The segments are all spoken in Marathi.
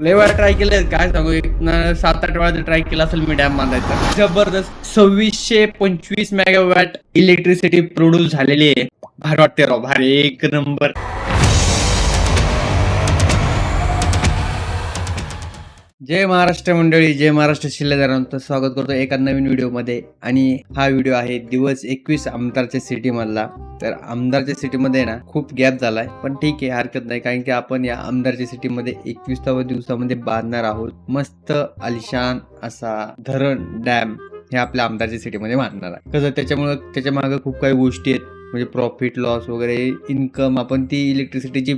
लय वेळा ट्राय केले काय सांगू एक सात आठ वेळा ट्राय केला असेल मी डॅम बांधायचा. जबरदस्त सव्वीसशे पंचवीस मेगावॅट इलेक्ट्रिसिटी प्रोड्यूस झालेली आहे. भारी वाटते राव भारी. एक नंबर जय महाराष्ट्र मंडळी जय महाराष्ट्र शिल्लेदारांचं स्वागत करतो एका नवीन व्हिडिओमध्ये. आणि हा व्हिडिओ आहे दिवस एकवीस आमदारच्या सिटी मधला तर आमदारच्या सिटीमध्ये ना खूप गॅप झालाय. पण ठीक आहे हरकत नाही. कारण की आपण या आमदारच्या सिटीमध्ये एकवीसाव्या दिवसामध्ये बांधणार आहोत. मस्त अलिशान असा धरण डॅम हे आपल्या आमदारच्या सिटीमध्ये बांधणार आहे. कसं त्याच्यामुळं त्याच्यामागे खूप काही गोष्टी आहेत. म्हणजे प्रॉफिट लॉस वगैरे इन्कम आपण ती इलेक्ट्रिसिटी जी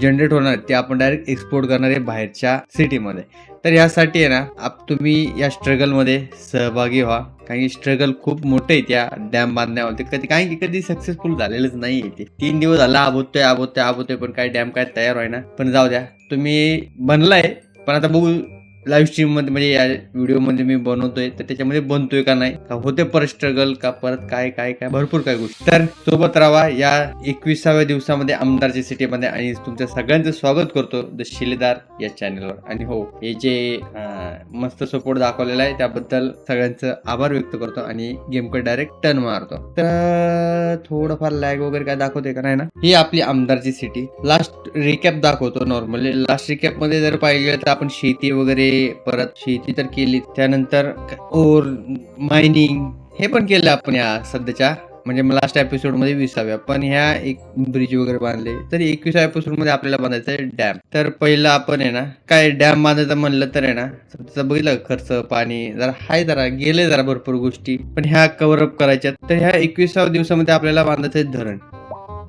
जनरेट होणार ते आपण डायरेक्ट एक्सपोर्ट करणार आहे बाहेरच्या सिटीमध्ये तर यासाठी आहे ना आप तुम्ही या स्ट्रगलमध्ये सहभागी व्हा. कारण की स्ट्रगल खूप मोठं आहे त्या डॅम बांधण्यावरती. कधी काही की कधी सक्सेसफुल झालेलंच नाही आहे ते. तीन दिवस झाला आबोतोय आबोतोय आबोतोय पण काय डॅम काय तयार व्हाय ना पण जाऊ द्या तुम्ही बनलाय पण आता बघू लाईव्ह स्ट्रीममध्ये म्हणजे या व्हिडिओमध्ये मी बनवतोय तर त्याच्यामध्ये बनतोय का नाही का होते परत स्ट्रगल का परत काय काय काय भरपूर काय गोष्टी. तर सोबत राहा या एकविसाव्या दिवसामध्ये आमदारच्या सिटीमध्ये आणि तुमच्या सगळ्यांचं स्वागत करतो द शिलेदार या चॅनलवर आणि हो हे जे मस्त सपोर्ट दाखवलेला आहे त्याबद्दल सगळ्यांचं आभार व्यक्त करतो आणि गेमकडे डायरेक्ट टर्न मारतो. तर थोडंफार लॅग वगैरे काय दाखवते का नाही ना? ही आपली आमदारची सिटी लास्ट रिकॅप दाखवतो नॉर्मली लास्ट रिकॅपमध्ये जर पाहिजे तर आपण शेती वगैरे परत शेती तर केली त्यानंतर ओर मायनिंग हे पण केलं आपण या सध्याच्या म्हणजे लास्ट एपिसोडमध्ये विसाव्या. पण ह्या एक ब्रिज वगैरे बांधले. तर एकविसाव्या एपिसोडमध्ये आपल्याला बांधायचं आहे डॅम तर पहिलं आपण आहे ना काय डॅम बांधायचं म्हणलं तर आहे ना त्याचं बघितलं खर्च पाणी जरा हाय जरा गेले जरा भरपूर गोष्टी. पण ह्या कव्हरअप करायच्या तर ह्या एकविसाव्या दिवसामध्ये आपल्याला बांधायचं आहे धरण.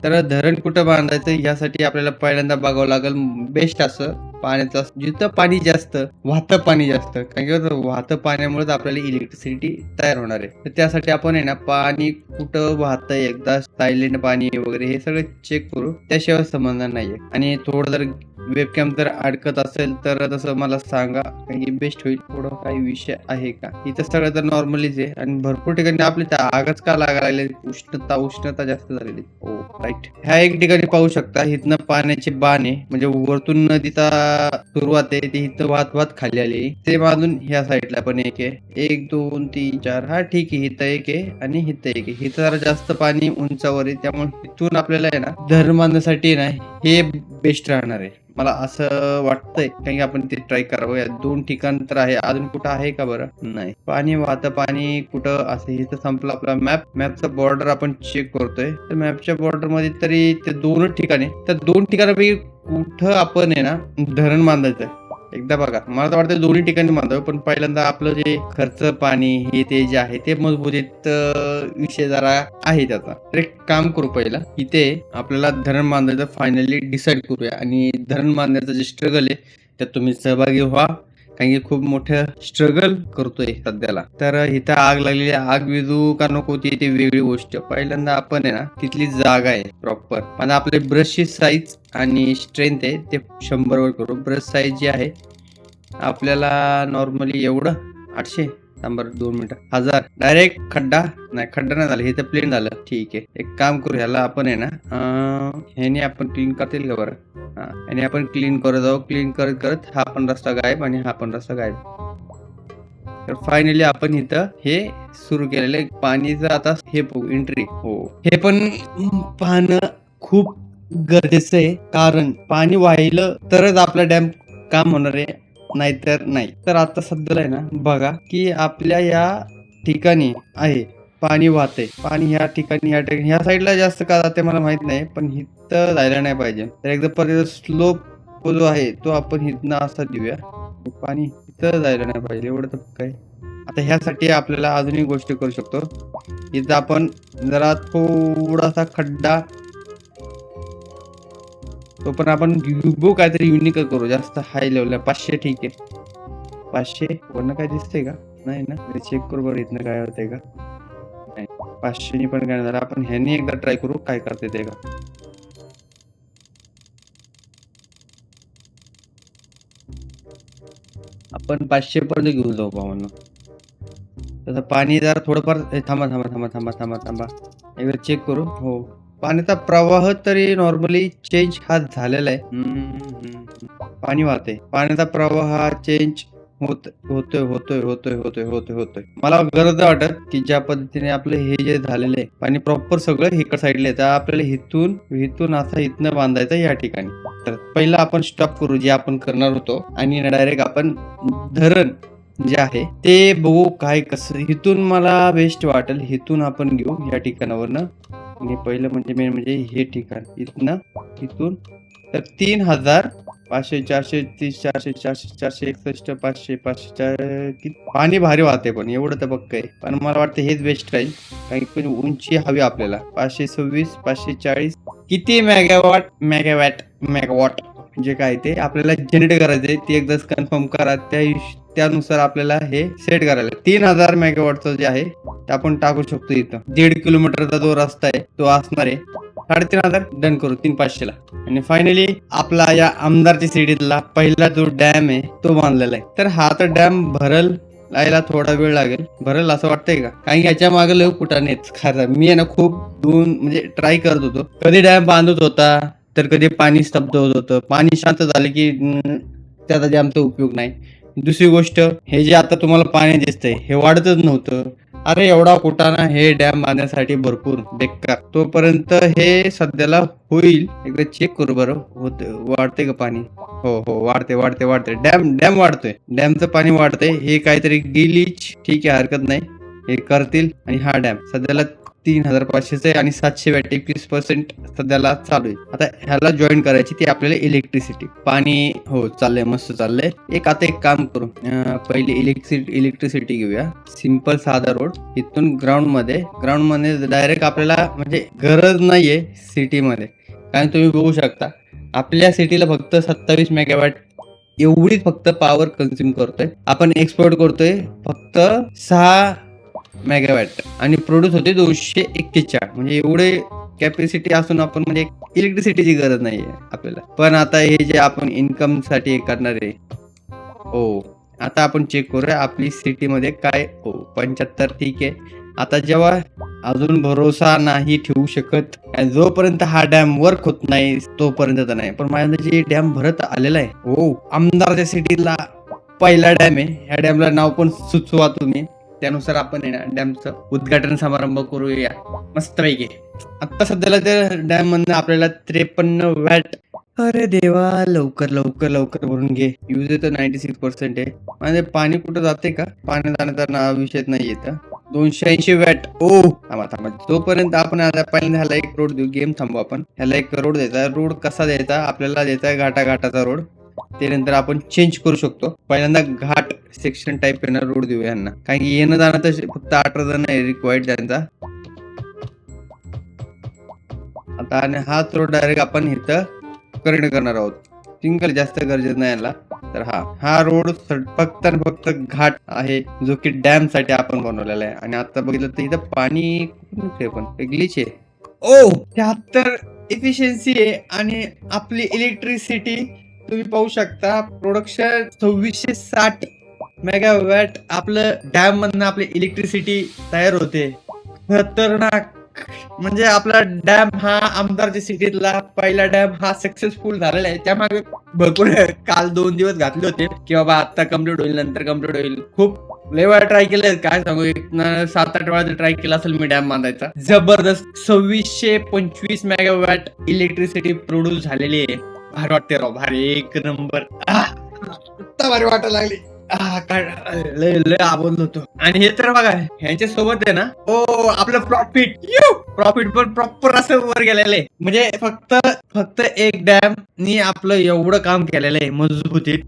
तर धरण कुठं बांधायचं? यासाठी आपल्याला पहिल्यांदा बघावं लागेल बेस्ट असं पाण्याचं जिथं पाणी जास्त वाहतं पाणी जास्त कारण की वाहतं पाण्यामुळेच आपल्याला इलेक्ट्रिसिटी तयार होणार आहे. तर त्यासाठी आपण आहे ना पाणी कुठं वाहतं एकदा सायलेंट पाणी वगैरे हे सगळं चेक करू. त्याशिवाय समजणार नाहीये. आणि थोडं जर वेबकॅम जर अडकत असेल तर तसं मला सांगा कारण की बेस्ट होईल. थोडं काही विषय आहे का? इथं सगळं तर नॉर्मलीच आहे. आणि भरपूर ठिकाणी आपले त्या आगच का लागायला उष्णता उष्णता जास्त झालेली. हो, ओ राईट ह्या एक ठिकाणी पाहू शकता इथनं पाण्याचे बाण आहे. म्हणजे वरतून नदीचा सुरुवात आहे ती इथं वाहत वाहत खाली आली. ते बांधून ह्या साईडला पण एक आहे. एक दोन तीन चार हा ठीक आहे हिथं एक आहे आणि हिथं एक आहे. हिथं जरा जास्त पाणी उंचावर आहे त्यामुळे इथून आपल्याला आहे ना धर्मांसाठी ना हे बेस्ट राहणार आहे. मला असं वाटतंय कारण की आपण ते ट्राय करावं. या दोन ठिकाण तर आहे. अजून कुठं आहे का बरं? नाही. पाणी वाहतं पाणी कुठं असं इथं संपलं आपला मॅप मॅपचा बॉर्डर आपण चेक करतोय. तर मॅपच्या बॉर्डरमध्ये तरी ते दोनच ठिकाणी तर दोन ठिकाणापैकी कुठं आपण आहे ना धरण बांधायचं एकदा बघा. मला तर वाटतं दोन्ही ठिकाणी बांधावं पण पहिल्यांदा आपलं जे खर्च पाणी हे ते जे आहे ते मजबूतीत विषय जरा आहे त्याचा. तर एक काम करू पहिला. इथे आपल्याला धरण बांधायचं फायनली डिसाईड करूया. आणि धरण बांधण्याचं जे स्ट्रगल आहे त्यात तुम्ही सहभागी व्हा. कारण की खूप मोठं स्ट्रगल करतोय सध्याला. तर इथं आग लागलेली आग विजू का नको ती ती वेगळी गोष्ट. पहिल्यांदा आपण आहे ना तिथली जागा आहे प्रॉपर पण आपले ब्रशची साईज आणि स्ट्रेंथ आहे ते शंभरवर करू. ब्रश साईज जी आहे आपल्याला नॉर्मली एवढं आठशे नंबर दोन मिनिटं. हजार. डायरेक्ट खड्डा? नाही खड्डा नाही झाला. हे तर प्लेन झालं. ठीक आहे. एक काम करू ह्याला आपण आहे ना ह्याने आपण क्लीन करता येईल का बरं? हा. आणि आपण क्लीन करत जाऊ. क्लीन करत करत हा पण रस्ता गायब आणि हा पण रस्ता गायब. तर फायनली आपण इथं हे सुरू केलेलं आहे. पाणीचं आता हे बघू एंट्री हो. हे पण पाहणं खूप गरजेचं आहे. कारण पाणी वाहिलं तरच आपला डॅम काम होणार आहे. नाहीतर नाही. तर आता सध्याला आहे ना बघा की आपल्या या ठिकाणी आहे पाणी वाहते. पाणी ह्या ठिकाणी ह्या ठिकाणी ह्या साईडला जास्त का जाते मला माहीत नाही पण इथं जायला नाही पाहिजे. तर एकदा परत स्लोप जो आहे तो आपण इथनं असा देऊया. पाणी इथं जायला नाही पाहिजे एवढं तर काय. आता ह्यासाठी आपल्याला अजून एक गोष्ट करू शकतो. इथं आपण जरा थोडासा खड्डा तो पण आपण युबो काहीतरी युनिक करू. जास्त हाय लेवलला पाचशे ठीक आहे. पाचशे? वरनं काय दिसतंय का? नाही ना? चेक करू बरं इथनं काय होतंय का? नाही. पाचशेनी पण काय झालं आपण ह्यानी एकदा ट्राय करू. काय करते ते का? आपण पाचशे पर्यंत घेऊन जाऊ पाहून तसं पाणी जरा थोडंफार थांबा थांबा थांबा थांबा थांबा थांबा. एकदा चेक करू. हो. पाण्याचा प्रवाह तरी नॉर्मली चेंज हा झालेला आहे. पाणी वाहते. पाण्याचा प्रवाह हा चेंज होत होतोय होतोय होतोय होतोय होतोय होतोय. मला गरज वाटत की ज्या पद्धतीने आपलं हे जे झालेलं आहे पाणी प्रॉपर सगळं इकड साईडला येतं आपल्याला हिथून हिथून असं इथनं बांधायचं या ठिकाणी. तर पहिला आपण स्टॉप करू जे आपण करणार होतो आणि डायरेक्ट आपण धरण जे आहे ते बघू काय कसं. इथून मला बेस्ट वाटेल इथून आपण घेऊ या ठिकाणावरनं. आणि पहिलं म्हणजे मेन म्हणजे हे ठिकाण. इथनं इथून तर तीन हजार पाचशे चारशे तीस चारशे चारशे चारशे एकसष्ट पाचशे पाचशे चार पाणी भारी वाहते पण एवढं तर पक्क आहे. पण मला वाटतं हेच बेस्ट राहील. काही पण उंची हवी आपल्याला. पाचशे सव्वीस पाचशे चाळीस. किती मेगावॉट मेगावॅट मेगावॉट जे काय ते आपल्याला जनरेट करायचे ते एकदाच कन्फर्म करा त्या त्यानुसार आपल्याला हे सेट करायला तीन हजार मेगावॉटचं जे आहे ते आपण टाकू शकतो इथं. दीड किलोमीटरचा जो रस्ता आहे तो असणार आहे. साडेतीन हजार डन करू तीन पाचशेला. आणि फायनली आपला या आमदारच्या सिटीतला पहिला जो डॅम आहे तो बांधलेला आहे. तर हा तर डॅम भरल यायला थोडा वेळ लागेल. भरल असं वाटतंय का? कारण की याच्या मागे कुठं कुठानेच खरं मी आहे ना खूप दोन म्हणजे ट्राय करत होतो. कधी डॅम बांधत होता? तर कधी पाणी स्तब्ध होत होतं. पाणी शांत झालं की त्याचा जे आमचा उपयोग नाही. दुसरी गोष्ट हे जे आता तुम्हाला पाणी दिसतंय हे वाढतच नव्हतं. अरे एवढा कुटाणा हे डॅम बांधण्यासाठी भरपूर बेकार. तोपर्यंत हे सध्याला होईल. एकदा चेक करू बरं. होत वाढते का पाणी? हो हो वाढते वाढते वाढते डॅम डॅम वाढतोय. डॅमचं पाणी वाढतंय. हे काहीतरी गिलीच ठीक आहे हरकत नाही. हे करतील. आणि हा डॅम. सध्याला तीन हजार पाचशेच आहे आणि सातशे वॅट एकवीस पर्सेंट सध्याला चालू आहे. आता ह्याला जॉईन करायची ती आपल्याला इलेक्ट्रिसिटी पाणी हो चाललंय मस्त चाललंय. एक आता एक काम करू. पहिले इलेक्ट्रिसिटी इलेक्ट्रिसिटी घेऊया. सिंपल साधा रोड इथून ग्राउंडमध्ये ग्राउंडमध्ये डायरेक्ट आपल्याला म्हणजे गरज नाहीये सिटी मध्ये. कारण तुम्ही बघू शकता आपल्या सिटीला फक्त सत्तावीस मेगावॅट एवढीच फक्त पॉवर कन्झ्युम करतोय. आपण एक्सपोर्ट करतोय फक्त सहा मेगावॅट आणि प्रोड्यूस होते दोनशे एक्केचाळ. म्हणजे एवढे कॅपॅसिटी असून आपण म्हणजे इलेक्ट्रिसिटीची गरज नाहीये आपल्याला. पण आता हे जे आपण इन्कमसाठी हे करणार आहे हो. आता आपण चेक करूया आपली सिटी मध्ये काय हो पंच्याहत्तर ठीक आहे. आता जेव्हा अजून भरोसा नाही ठेवू शकत जोपर्यंत हा डॅम वर्क होत नाही तोपर्यंत तर नाही. पण माझ्या जे डॅम भरत आलेला आहे. हो आमदारच्या सिटीला पहिला डॅम आहे. ह्या डॅमला नाव पण सुचवा तुम्ही. त्यानुसार आपण येणार डॅमचं उद्घाटन समारंभ करूया. मस्तपैकी. आता सध्याला त्या डॅम मधनं आपल्याला त्रेपन्न वॅट. अरे देवा लवकर लवकर लवकर भरून घे. युज तर नाईन्टी सिक्स पर्सेंट आहे. म्हणजे पाणी कुठं जाते का? पाणी जाण्याचा ना विषय नाही येत दोनशे ऐंशी वॅट. ओ! थांबा थांबा. जोपर्यंत आपण आता पहिल्यांदा ह्याला एक रोड देऊ गेम थांबू आपण. ह्याला एक रोड द्यायचा. रोड कसा द्यायचा? आपल्याला द्यायचा घाटा घाटाचा रोड त्यानंतर आपण चेंज करू शकतो. पहिल्यांदा घाट सेक्शन टाईप येणार रोड देऊ यांना. कारण की येणं जाणं तर फक्त अठरा जण आहे रिक्वायर्ड त्यांचा. आता आणि हाच रोड डायरेक्ट आपण इथं कनेक्ट करणार आहोत. सिंगल जास्त गरजेचं नाही याला. तर हा हा रोड फक्त आणि फक्त घाट आहे जो की डॅमसाठी आपण बनवलेला आहे. आणि आता बघितलं तर इथं पाणी पण? ग्लिच आहे. ओ! त्र्याहत्तर इफिशियन्सी आहे आणि आपली इलेक्ट्रिसिटी तुम्ही पाहू शकता प्रोडक्शन सव्वीसशे साठ मेगावॅट आपलं डॅम मधनं आपली इलेक्ट्रिसिटी तयार होते. खतरनाक. म्हणजे आपला डॅम हा आमदारच्या सिटीतला पहिला डॅम हा सक्सेसफुल झालेला आहे. त्यामागे भरपूर काल दोन दिवस घातले होते की बाबा आता कंप्लीट होईल नंतर कंप्लीट होईल. खूप लय वेळा ट्राय केलंय काय सांगू एक सात आठ वेळा ट्राय केला असेल मी डॅम बांधायचा. जबरदस्त सव्वीसशे पंचवीस मेगावॅट इलेक्ट्रिसिटी प्रोड्यूस झालेली आहे. भारी वाटते राव भारी. एक नंबर. आह, आत्ता भारी वाटायला लागली. काय लय लय आबोल होतो. आणि हे तर बघा ह्यांच्या सोबत आहे ना ओ आपलं प्रॉफिट प्रॉफिट पण प्रॉपर असं वर गेलेलं आहे. म्हणजे फक्त फक्त एक डॅम नी आपलं एवढं काम केलेलं आहे मजबूतीत.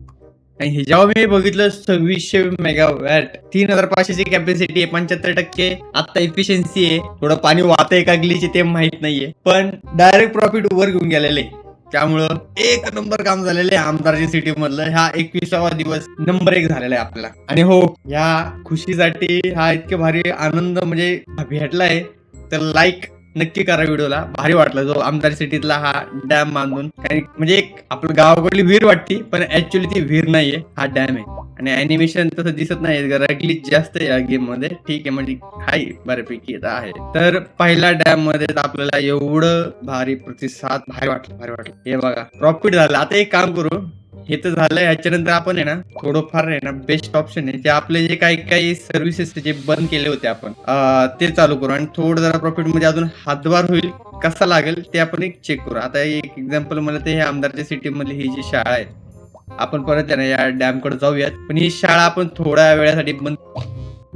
आणि हे जेव्हा मी बघितलं सव्वीसशे मेगावॅट तीन हजार पाचशेची कॅपॅसिटी आहे पंच्याहत्तर टक्के. आता इफिशियन्सी आहे. थोडं पाणी वाहतंय का ग्लीचे ते माहीत नाहीये. पण डायरेक्ट प्रॉफिट वर घेऊन गेलेले आहे. त्यामुळं एक नंबर काम झालेलं आहे आमदारजी सिटी मधलं. हा एकविसावा दिवस नंबर एक झालेला आहे आपला आणि हो या खुशीसाठी हा इतके भारी आनंद म्हणजे भेटलाय. तर लाईक नक्की करा व्हिडिओला. भारी वाटला. जो आमदार सिटीतला हा डॅम बांधून. म्हणजे एक आपलं गावाकडली विहीर वाटती पण ऍक्च्युली ती विहीर नाहीये. हा डॅम आहे. आणि अॅनिमेशन तसं दिसत नाही जरा जास्त आहे या गेममध्ये. ठीक आहे म्हणजे हाय बऱ्यापैकी आहे. तर पहिल्या डॅममध्ये तर आपल्याला एवढं भारी प्रतिसाद भारी वाटलं भारी वाटलं. हे बघा. प्रॉफिट झालं. आता एक काम करू. हे तर झालं याच्यानंतर आपण आहे ना थोडंफार आहे ना बेस्ट ऑप्शन आहे. जे आपले जे काही काही सर्व्हिसेस जे बंद केले होते आपण ते चालू करू. आणि थोडं जरा प्रॉफिटमध्ये अजून हातभार होईल कसा लागेल ते आपण एक चेक करू. आता एक एक्झाम्पल मला ते हे आमदारच्या सिटी मधली ही जी शाळा आहे आपण परत आहे ना या डॅमकडे जाऊयात. पण ही शाळा आपण थोड्या वेळासाठी बंद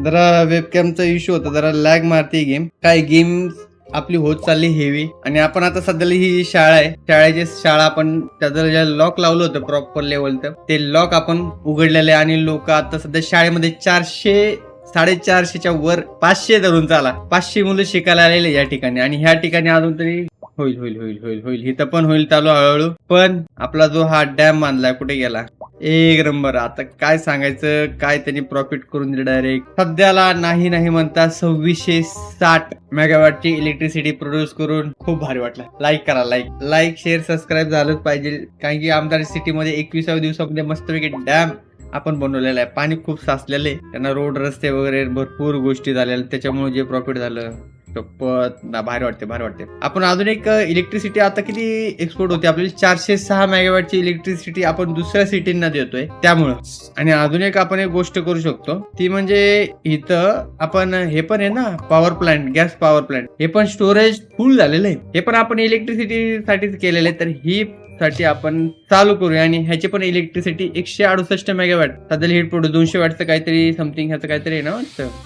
जरा वेबकॅमचा इश्यू होता जरा लॅग मारते गेम काय गेम आपली होत चालली हेवी आणि आपण आता सध्याला ही जी शाळा आहे शाळेची शाळा आपण त्याचं जे लॉक लावलं होतं प्रॉपर लेवलचं ते लॉक आपण उघडलेलं आहे आणि लोक आता सध्या शाळेमध्ये चारशे साडेचारशेच्या वर पाचशे धरून चाला. पाचशे मुलं शिकायला आलेले या ठिकाणी आणि ह्या ठिकाणी अजून तरी होईल होईल होईल होईल होईल. इथं पण होईल चालू हळूहळू. पण आपला जो हा डॅम बांधलाय कुठे गेला? एक नंबर. आता काय सांगायचं? काय त्यांनी प्रॉफिट करून दिलं डायरेक्ट सध्याला नाही नाही म्हणता सव्वीसशे साठ मेगावॅटची इलेक्ट्रिसिटी प्रोड्यूस करून खूप भारी वाटलं. लाईक करा लाईक लाईक शेअर सबस्क्राईब झालंच पाहिजे. कारण की आमदार सिटीमध्ये एकविसाव्या दिवसामध्ये मस्तपैकी डॅम आपण बनवलेला आहे. पाणी खूप साचलेलं आहे. त्यांना रोड रस्ते वगैरे भरपूर गोष्टी झालेल्या त्याच्यामुळे जे प्रॉफिट झालं. भारी वाटते भारी वाटते. आपण अजून एक इलेक्ट्रिसिटी आता किती एक्सपोर्ट होते? आपल्याला चारशे सहा मेगावॅटची इलेक्ट्रिसिटी आपण दुसऱ्या सिटींना देतोय त्यामुळं. आणि अजून एक आपण एक गोष्ट करू शकतो. ती म्हणजे इथं आपण हे पण आहे ना power plant gas power plant हे पण स्टोरेज फुल झालेलं आहे. हे पण आपण इलेक्ट्रिसिटी साठीच केलेलं आहे. तर ही साठी आपण चालू करूया. आणि ह्याची पण इलेक्ट्रिसिटी एकशे अडुसष्ट मेगावॅट सध्याला हिट प्रोड्यूस दोनशे वॅटचं काहीतरी समथिंग ह्याचं काहीतरी आहे ना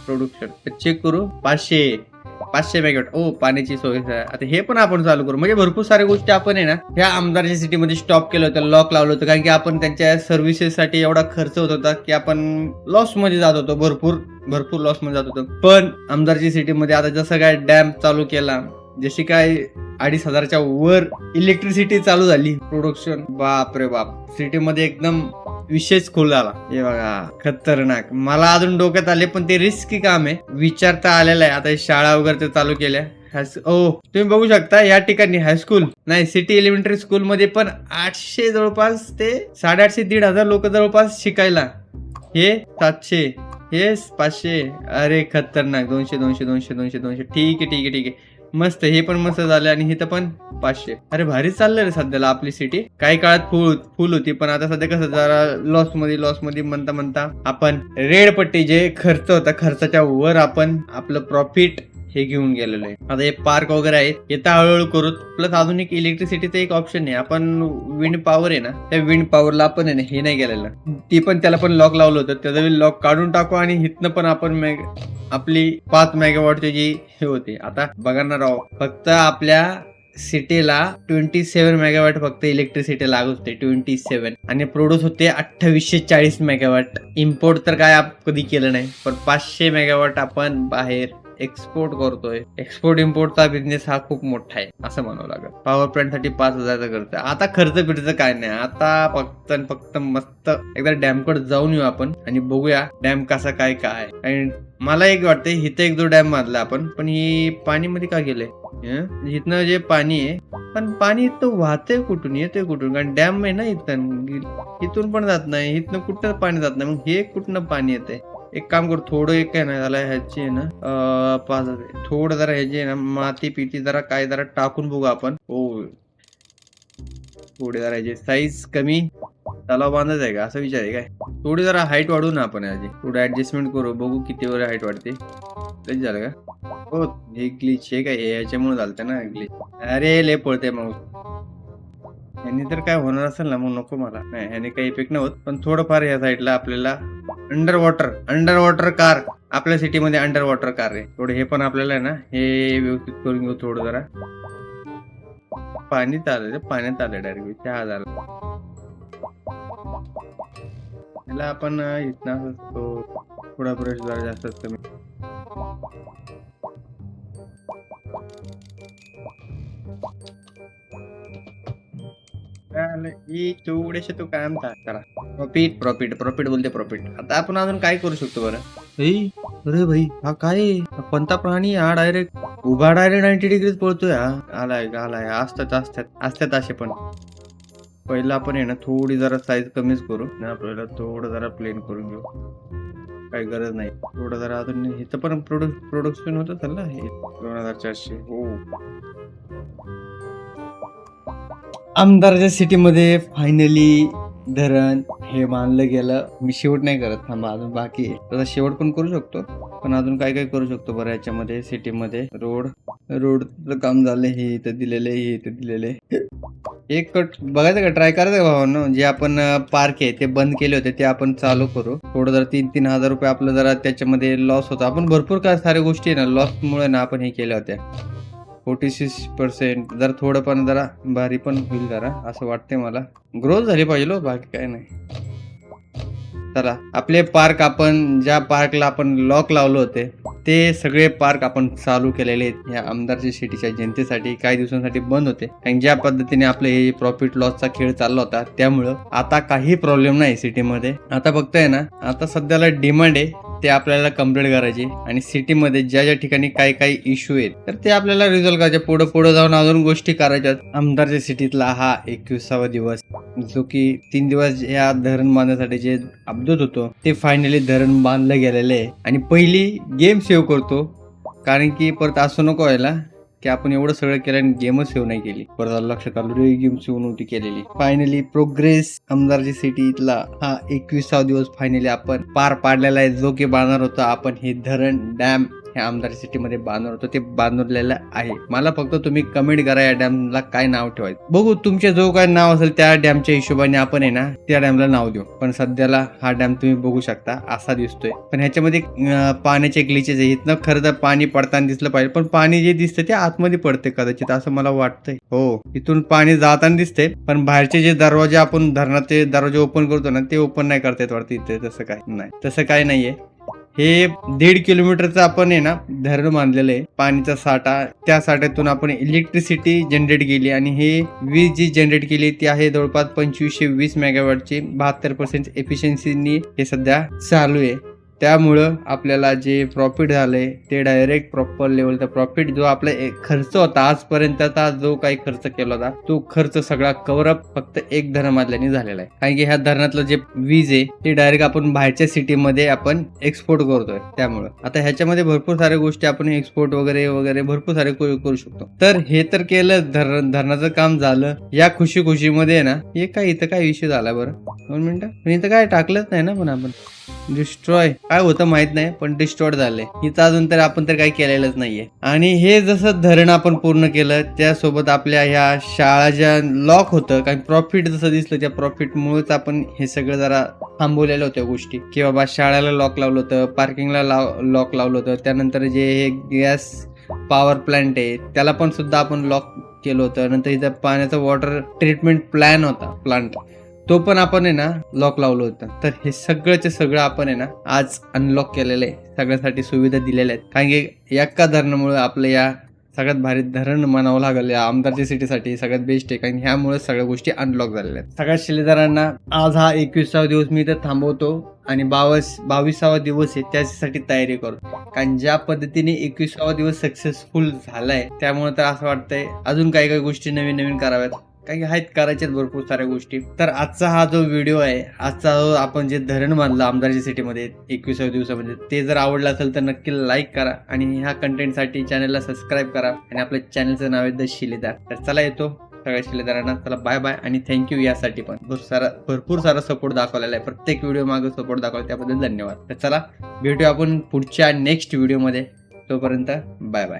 प्रोडक्शन चेक करू. पाचशे. पाचशे पॅकेट ओ पाण्याची सोय आता हे पण आपण चालू करू. म्हणजे भरपूर साऱ्या गोष्टी आपण आहे ना ह्या आमदारच्या सिटीमध्ये स्टॉप केलं होतं लॉक लावलं होतं. कारण की आपण त्यांच्या सर्व्हिसेससाठी एवढा खर्च होत होता की आपण लॉसमध्ये जात होतो. भरपूर भरपूर लॉसमध्ये जात होतो. पण आमदारची सिटीमध्ये आता जसं काय डॅम चालू केला जशी काय अडीच हजारच्या वर इलेक्ट्रिसिटी चालू झाली. प्रोडक्शन बाप. रे बाप सिटीमध्ये एकदम विशेष खोल झाला. हे बघा खतरनाक. मला अजून डोक्यात आले पण ते रिस्की काम आहे. विचारता आलेलं आहे. आता शाळा वगैरे ते चालू केल्या. हायस- ओ तुम्ही बघू शकता या ठिकाणी हायस्कूल नाही सिटी एलिमेंटरी स्कूल मध्ये पण आठशे जवळपास ते साडेआठशे दीड हजार लोक जवळपास शिकायला. हे सातशे हे पाचशे. अरे खतरनाक. दोनशे दोनशे दोनशे दोनशे दोनशे. ठीक आहे ठीक आहे ठीक आहे. मस्त हे पण मस्त झालं आणि इथं पण पाचशे. अरे भारी चाललंय रे सध्याला आपली सिटी काही काळात फुल फुल होती पण आता सध्या कसं जरा लॉसमध्ये लॉसमध्ये म्हणता म्हणता आपण रेड पट्टी जे खर्च होता खर्चाच्या वर आपण आपलं प्रॉफिट हे घेऊन गेलेलो आहे. आता हे पार्क वगैरे आहे येता हळूहळू करू. प्लस अजून एक इलेक्ट्रिसिटीचं एक ऑप्शन आहे. आपण विंड पॉवर आहे ना त्या विंड पॉवरला आपण आहे ना हे नाही गेलेलं. ती पण त्याला पण लॉक लावलं होतं. त्याचा लॉक काढून टाकू आणि इथनं पण आपण आपली पाच मेगावॉटची जी हे होती. आता बघा ना राव फक्त आपल्या सिटीला ट्वेंटी सेव्हन मेगावॅट फक्त इलेक्ट्रिसिटी लागत होते. ट्वेंटी सेव्हन आणि प्रोड्यूस होते अठ्ठावीसशे चाळीस मेगावॅट इम्पोर्ट तर काय कधी केलं नाही. पण पाचशे मेगावॅट आपण बाहेर एक्सपोर्ट करतोय. एक्सपोर्ट इम्पोर्टचा बिझनेस हा खूप मोठा आहे असं म्हणावं लागेल. पॉवर प्लांटसाठी पाच हजारचा खर्च आता खर्च बिर्च काय नाही. आता फक्त फक्त मस्त एकदा डॅमकडे जाऊन येऊ आपण आणि बघूया डॅम कसा काय काय. आणि मला एक वाटतंय इथं एक जो डॅम बांधला आपण पण ही पाणी मध्ये का गेलंय इथनं जे पाणी आहे पण पाणी इथं वाहतंय कुठून? येतंय कुठून? कारण डॅम आहे ना इथं. इथून पण जात नाही. इथनं कुठं पाणी जात नाही? मग हे कुठनं पाणी येतंय? एक काम करू थोडं एक काय ना झालं ह्याची आहे ना पाच पाच थोडं जरा ह्याची आहे ना माती पिती जरा काय जरा टाकून बघू आपण. हो. थोडी जरा ह्याची साईज कमी. तलाव बांधत आहे का? असं विचार आहे काय? थोडी जरा हाईट वाढवू ना आपण याची. थोडं ऍडजस्टमेंट करू बघू किती वर हाईट वाढते. तेच झालं का? हो हे ग्लिच हे काय हे याच्यामुळे झालं ना ग्लिच अरे लय पळते मग. यांनी तर काय होणार असेल ना मग नको मला. नाही ह्याने काही इफेक्ट नव्हत पण थोडंफार या साईडला आपल्याला under water under water car आपल्या सिटीमध्ये अंडर वॉटर कार आहे. थोडं हे पण आपल्याला आहे ना हे व्यवस्थित करून घेऊ थोडं जरा. पाणी चाललं पाण्यात आलं डायरेक्ट चहा झाला. याला आपण अं, इथनं थोडा ब्रश जरा जास्त कमी ही तेवढेशे तो काय करा प्रॉफिट प्रॉफिट प्रॉफिट बोलते प्रॉफिट आता आपण अजून काय करू शकतो बरं अरे भाई हा काय कोणता प्राणी हा डायरेक्ट उभा डायरेक्ट नाईन्टी डिग्रीज पळतोय हा आलाय आलाय असतात असतात असतात असे पण पहिला आपण आहे ना थोडी जरा साईज कमीच करू ना आपल्याला थोडं जरा प्लेन करून घेऊ काही गरज नाही थोडं जरा अजून इथं पण प्रोडक्ट प्रोडक्शन होत चाललं ना हे दोन हजार चारशे हो आमदारच्या सिटीमध्ये फायनली धरण हे बांधलं गेलं. मी शेवट नाही करत थांबा अजून बाकी तसा शेवट पण करू शकतो पण अजून काय काय करू शकतो बरं याच्यामध्ये सिटीमध्ये. रोड रोडचं काम झालं हे इथं दिलेलं हे इथं दिलेलं एक कट बघायचं का? ट्राय करायचं का भावांनो? जे आपण पार्क आहे ते बंद केले होते ते आपण चालू करू. थोडं जरा तीन तीन हजार रुपये आपलं जरा त्याच्यामध्ये लॉस होता. आपण भरपूर काय साऱ्या गोष्टी आहे ना लॉसमुळे ना आपण हे केल्या होत्या. फोर्टी सिक्स पर्सेंट जर थोडं पण जरा भारी पण होईल जरा असं वाटतंय मला. ग्रोथ झाली पाहिजे हो, बाकी काय नाही. चला आपले पार्क आपण ज्या पार्कला आपण लॉक लावलो होते ते सगळे पार्क आपण चालू केलेले आहेत. या आमदारच्या सिटीच्या जनतेसाठी काही दिवसांसाठी बंद होते. आणि ज्या पद्धतीने आपलं हे प्रॉफिट लॉसचा खेळ चालला होता त्यामुळं आता काही प्रॉब्लेम नाही सिटीमध्ये आता बघताय ना आता सध्याला डिमांड आहे. ते आपल्याला कंप्लीट करायचे. आणि सिटीमध्ये ज्या ज्या ठिकाणी काही काही इश्यू आहेत तर ते आपल्याला रिझॉल्व करायचे. पुढे पुढे जाऊन अजून गोष्टी करायच्या आमदारच्या सिटीतला हा एकविसावा दिवस जो की तीन दिवस या धरण बांधण्यासाठी जे अपडेट होतो ते फायनली धरण बांधलं गेलेलं आहे. आणि पहिली गेम सेव्ह करतो. कारण की परत असं नको व्हायला. की आपण एवढं सगळं केलं आणि गेमच सेव्ह नाही केली. परत आलं लक्षात रे गेम सेव्ह नव्हती केलेली. फायनली प्रोग्रेस आमदारची सिटी इथला हा एकविसावा दिवस फायनली आपण पार पाडलेला आहे. जो की बांधणार होता आपण हे धरण डॅम हे आमदार सिटीमध्ये बांधून होतो ते बांधलेलं आहे. मला फक्त तुम्ही कमेंट करा या डॅमला काय नाव ठेवायचं. बघू तुमचे जो काय नाव असेल त्या डॅमच्या हिशोबाने आपण आहे ना त्या डॅमला नाव देऊ. पण सध्याला हा डॅम तुम्ही बघू शकता असा दिसतोय. पण ह्याच्यामध्ये पाण्याचे ग्लिचेस आहे. इथनं खरं तर पाणी पडताना दिसलं पाहिजे पण पाणी जे दिसतं ते आतमध्ये पडते कदाचित असं मला वाटतंय. हो इथून पाणी जाताना दिसते पण बाहेरचे जे दरवाजे आपण धरणाचे दरवाजे ओपन करतो ना ते ओपन नाही करता येत वाटतं इथे तसं काय नाही. तसं काय नाहीये. हे दीड किलोमीटरचं आपण आहे ना धरण बांधलेलं आहे पाणीचा साठा. त्या साठ्यातून आपण इलेक्ट्रिसिटी जनरेट केली आणि हे वीज जी जनरेट केली ती आहे जवळपास पंचवीसशे वीस मेगावॅटची बहात्तर पर्सेंट एफिशियन्सीनी हे सध्या चालू आहे. त्यामुळं आपल्याला जे प्रॉफिट झालंय ते डायरेक्ट प्रॉपर लेवलचा प्रॉफिट जो आपला खर्च होता आजपर्यंतचा जो काही खर्च केला होता तो खर्च सगळा कव्हरअप फक्त एक धरणामधल्याने झालेला आहे. कारण की ह्या धरणातलं जे वीज आहे ते डायरेक्ट आपण बाहेरच्या सिटीमध्ये आपण एक्सपोर्ट करतोय त्यामुळं. आता ह्याच्यामध्ये भरपूर साऱ्या गोष्टी आपण एक्सपोर्ट वगैरे वगैरे भरपूर सारे करू शकतो. तर हे तर केलं धरण धरणाचं काम झालं. या खुशी खुशीमध्ये ना हे काय इथं काय इश्यू झाला बरं. दोन मिनिटं. इथं काय टाकलंच नाही ना पण आपण. डिस्ट्रॉय काय होतं माहीत नाही पण डिस्ट्रॉय झालंय हिचं अजून तर आपण तर काही केलेलंच नाहीये. आणि हे जसं धरण आपण पूर्ण केलं त्यासोबत आपल्या ह्या शाळा ज्या लॉक होतं काही प्रॉफिट जसं दिसलं त्या प्रॉफिट मुळेच आपण हे सगळं जरा थांबवलेल्या होत्या गोष्टी. की बाबा शाळेला लॉक लावलं होतं पार्किंगला लाव लॉक लावलं होतं त्यानंतर जे हे गॅस पॉवर प्लांट आहे त्याला पण सुद्धा आपण लॉक केलं होतं. नंतर इथं पाण्याचा वॉटर ट्रीटमेंट प्लॅन होता प्लांट तो पण आपण आहे ना लॉक लावलं होतं. तर हे सगळंचे सगळं आपण आहे ना आज अनलॉक केलेलं आहे. सगळ्यासाठी सुविधा दिलेल्या आहेत. कारण की एका धरणामुळे आपलं या सगळ्यात भारी धरण म्हणावं लागलं या आमदारच्या सिटीसाठी सगळ्यात बेस्ट आहे. कारण ह्यामुळे सगळ्या गोष्टी अनलॉक झालेल्या आहेत. सगळ्या शिलेदारांना आज हा एकविसावा दिवस मी इथं थांबवतो आणि बावीस बावीसावा दिवस आहे त्याच्यासाठी तयारी करतो कारण ज्या पद्धतीने एकविसावा दिवस सक्सेसफुल झालाय त्यामुळे तर असं वाटतंय अजून काही काही गोष्टी नवीन नवीन कराव्यात. काही आहेत करायच्यात भरपूर साऱ्या गोष्टी. तर आजचा हा जो व्हिडिओ आहे आजचा जो आपण जे धरण बांधलं आमदारजी सिटीमध्ये एकविसाव्या दिवसामध्ये ते जर आवडलं असेल तर नक्की लाईक करा आणि ह्या कंटेंटसाठी चॅनलला सबस्क्राईब करा आणि आपल्या चॅनलचं नाव आहे द शिलेदार तर चला येतो सगळ्या शिलेदारांना चला बाय बाय आणि थँक्यू यासाठी पण. भरपूर सारा भरपूर सारा सपोर्ट दाखवलेला आहे. प्रत्येक व्हिडिओ मागे सपोर्ट दाखवला त्याबद्दल धन्यवाद. तर चला भेटूया आपण पुढच्या नेक्स्ट व्हिडिओमध्ये तोपर्यंत बाय बाय